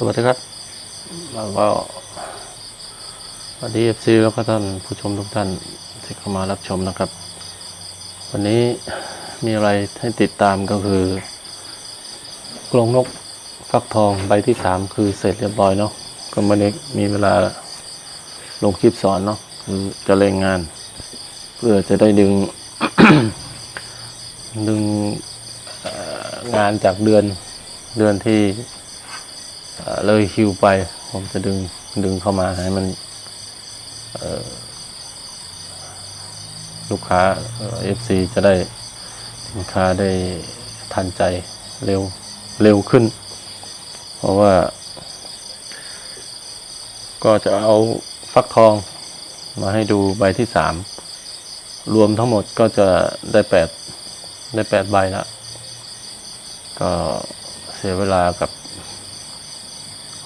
สวัสดีครับแล้วก็สวัสดีเอฟซีแล้วก็ท่านผู้ชมทุกท่านที่เข้ามารับชมนะครับ วันนี้มีอะไรให้ติดตามก็คือกรงนกฟักทองใบที่สามคือเสร็จเรียบร้อยเนาะก็วันนี้มีเวลาลงคลิปสอนเนาะคือจะเร่งงาน เพื่อจะได้ดึง ดึงงานจากเดือนเดือนที่ เลยคิวไป ผมจะดึงดึงเข้ามาให้มันลูกค้าเอฟซีจะได้สินค้าได้ทันใจเร็วเร็วขึ้น เพราะว่า ก็จะเอาฟักทองมาให้ดูใบที่สามรวมทั้งหมดก็จะได้แปดได้แปดใบละก็เสียเวลากับ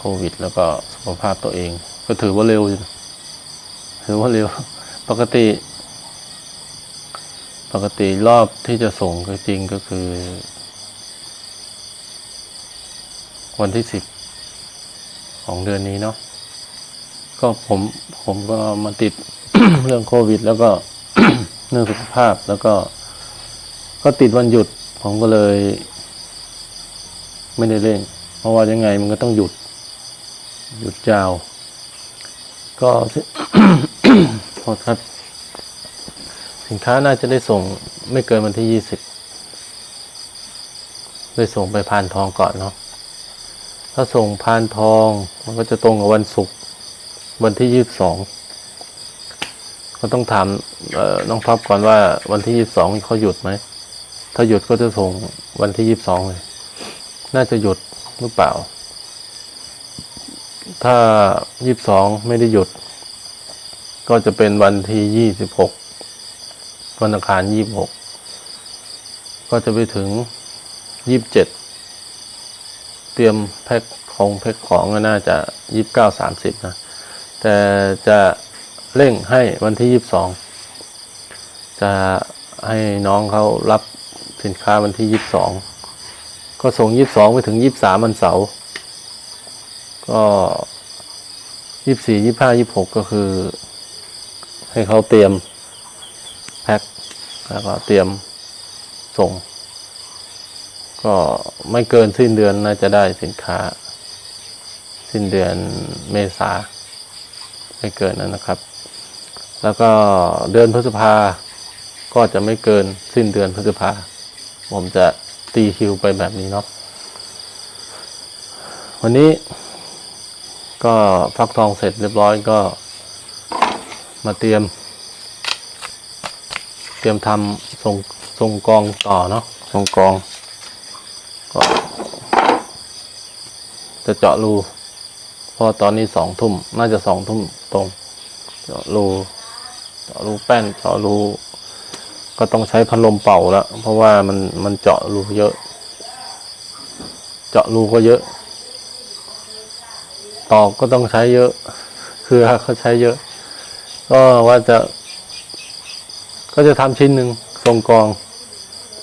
โควิด แล้วก็สุขภาพตัวเอง ก็ถือว่าเร็วอยู่ถือว่าเร็ว ปกติ ปกติรอบที่จะส่งก็จริงก็คือ วันที่สิบของเดือนนี้เนาะก็ผมผมก็มาติดเรื่องโควิด แล้วก็เรื่องสุขภาพแล้วก็ ก็ติดวันหยุด ผมก็เลย ไม่ได้เร่งเพราะว่ายังไงมันก็ต้องหยุด หยุดยาว ก็โทษครับ สินค้าน่าจะได้ส่งไม่เกินวันที่ยี่สิบได้ส่งไปพานทองก่อนเนาะถ้าส่งพานทองมันก็จะตรงกับวันศุกร์วันที่ยี่สิบสองก็ต้องถามเออน้องท็อปก่อนว่าวันที่ยี่สิบสองเขาหยุดไหม ถ้าหยุดก็จะส่งวันที่ยี่สิบสองเลย น่าจะหยุดหรือเปล่า ถ้ายี่สิบสองไม่ได้หยุด ก็จะเป็นวันที่ยี่สิบหกวันอังคารยี่สิบหกก็จะไปถึงยี่สิบเจ็ดเตรียมแพ็คของแพ็คของก็น่าจะยี่สิบเก้าสามสิบนะ แต่จะเร่งให้วันที่ยี่สิบสองจะให้น้องเขารับสินค้าวันที่ยี่สิบสองก็ส่งยี่สิบสองไปถึงยี่สิบสามวันเสาร์ ก็ยี่สี่ยี่ห้ายี่หกก็คือ ให้เขาเตรียมแพ็คแล้วก็เตรียมส่ง ก็ไม่เกินสิ้นเดือนน่าจะได้สินค้า สิ้นเดือนเมษาไม่เกินนั้นนะครับ แล้วก็เดือนพฤษภา ก็จะไม่เกินสิ้นเดือนพฤษภา ผมจะตีคิวไปแบบนี้เนาะวันนี้ ก็ฟักทองเสร็จเรียบร้อยก็มาเตรียม เตรียมทำทรงทรงกองต่อเนาะทรงกอง ก็ จะเจาะรูเพราะตอนนี้สองทุ่ม น่าจะสองทุ่มตรง เจาะรูเจาะรูแป้นเจาะรูก็ต้องใช้พัดลมเป่าแล้วเพราะว่ามันมันเจาะรูเยอะ เจาะรูก็เยอะ ตอกก็ต้องใช้เยอะ คือเขาใช้เยอะ ก็ว่าจะ ก็จะทำชิ้นหนึ่งทรงกอง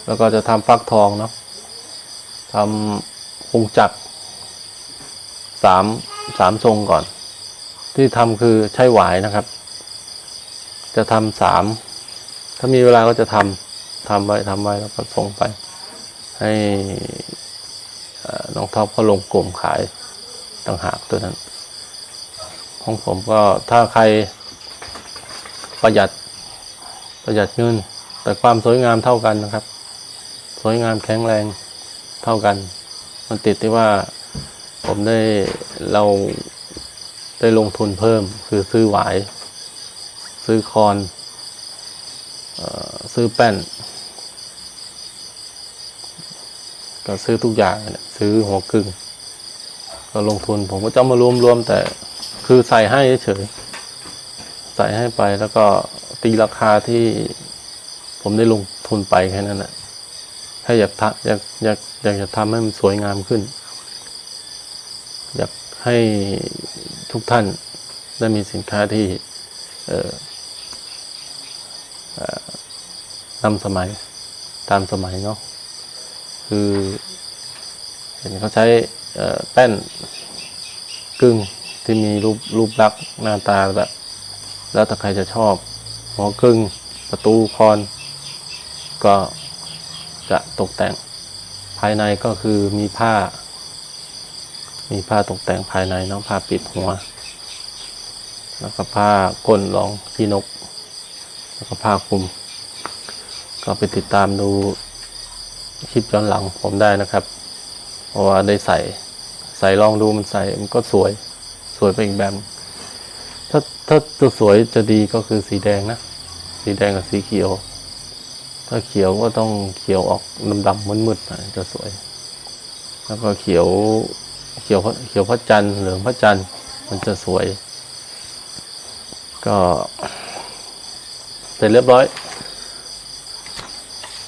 แล้วก็จะทำฟักทองเนาะทำพุงจักสามสามทรงก่อน ที่ทำคือใช้หวายนะครับ จะทำสามถ้ามีเวลาก็จะทำทำไว้ทำไว้แล้วก็ส่งไป ให้น้องท็อปเขาลงกลุ่มขาย ต่างหากตัวนั้น ของผมก็ถ้าใครประหยัดประหยัดเงิน แต่ความสวยงามเท่ากันนะครับ สวยงามแข็งแรงเท่ากัน มันติดที่ว่าผมได้เราได้ลงทุนเพิ่ม คือซื้อหวาย ซื้อคอนออซื้อแป้น ก็ซื้อทุกอย่าง ซื้อหัวกึ่ง ก็ลงทุนผมก็จะมารวมรวมแต่คือใส่ให้เฉยใส่ให้ไปแล้วก็ตีราคาที่ผมได้ลงทุนไปแค่นั้นแหละถ้าอยากทำอยากอยากอยากจะทำให้มันสวยงามขึ้น อยากให้ทุกท่านได้มีสินค้าที่เออนำสมัยตามสมัยเนาะคือ เห็นเขาใช้ แป้นกึ้งที่มีรูปรูปลักษณ์หน้าตาแบบแล้วแต่ใครจะชอบหัวกึ้งประตูคอน ก็จะตกแต่งภายในก็คือมีผ้า มีผ้าตกแต่งภายในน้องผ้าปิดหัว แล้วก็ผ้าก้นรองที่นก แล้วก็ผ้าคลุม ก็ไปติดตามดูคลิปย้อนหลังผมได้นะครับ เพราะว่าได้ใส่ ใส่ลองดูมันใส่มันก็สวย สวยไปอีกแบบ ถ้าถ้าจะสวยจะดีก็คือสีแดงนะ สีแดงกับสีเขียว ถ้าเขียวก็ต้องเขียวออกดำๆมืดๆหน่อยจะสวย แล้วก็เขียวเขียวเขียวพระจันทร์เหลืองพระจันทร์มันจะสวย ก็เสร็จเรียบร้อย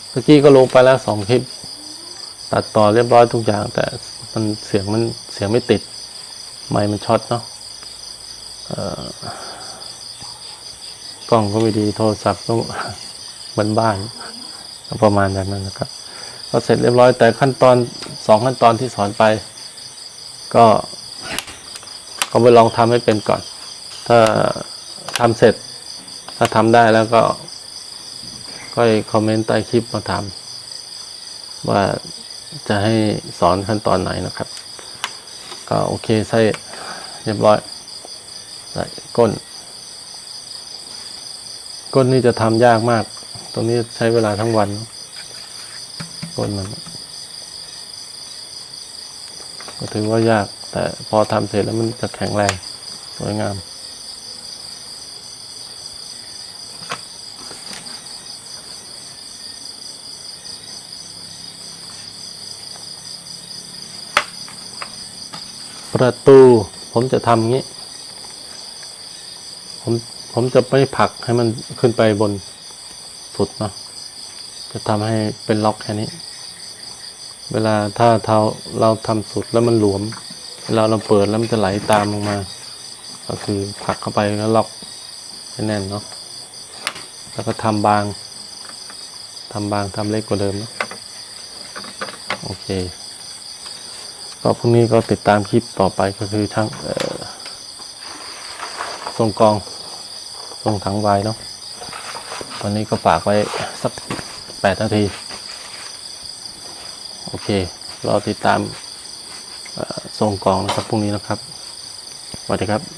เมื่อกี้ก็ลงไปแล้วสองคลิป ตัดต่อเรียบร้อยทุกอย่าง แต่มันเสียงมันเสียงไม่ติด ไมค์มันช็อตเนาะเอ่อกล้องก็ไม่ดีโทรศัพท์ก็บ้านบ้านประมาณแบบนั้นนะครับก็เสร็จเรียบร้อยแต่ขั้นตอนสองขั้นตอนที่สอนไป ก็ก็ไปลองทำให้เป็นก่อน ถ้าทำเสร็จ ถ้าทำได้แล้วก็ก็คอมเมนต์ใต้คลิปมาถามว่า จะให้สอนขั้นตอนไหนนะครับ ก็โอเคใส่เรียบร้อยใส่ก้น ก้นนี่จะทำยากมาก ตรงนี้ใช้เวลาทั้งวัน ก้นมัน ก็ถือว่ายาก แต่พอทำเสร็จแล้วมันจะแข็งแรงสวยงาม ประตู ผมจะทำงี้ ผมผมจะไม่ผลักให้มันขึ้นไปบนสุดเนาะจะทำให้เป็นล็อกแค่นี้ เวลาถ้าเท้าเราทำสุดแล้วมันหลวม เวลาเราเปิดแล้วมันจะไหลตามลงมา ก็คือผลักเข้าไปแล้วล็อกให้แน่นเนาะแล้วก็ทำบางทำบางทำเล็กกว่าเดิมนะโอเค ก็พรุ่งนี้ก็ติดตามคลิปต่อไปก็คือทั้งส่งกองส่งถังไวเนาะวันนี้ก็ฝากไว้สักแปดนาที โอเครอติดตามส่งกองนะครับพรุ่งนี้นะครับสวัสดีครับ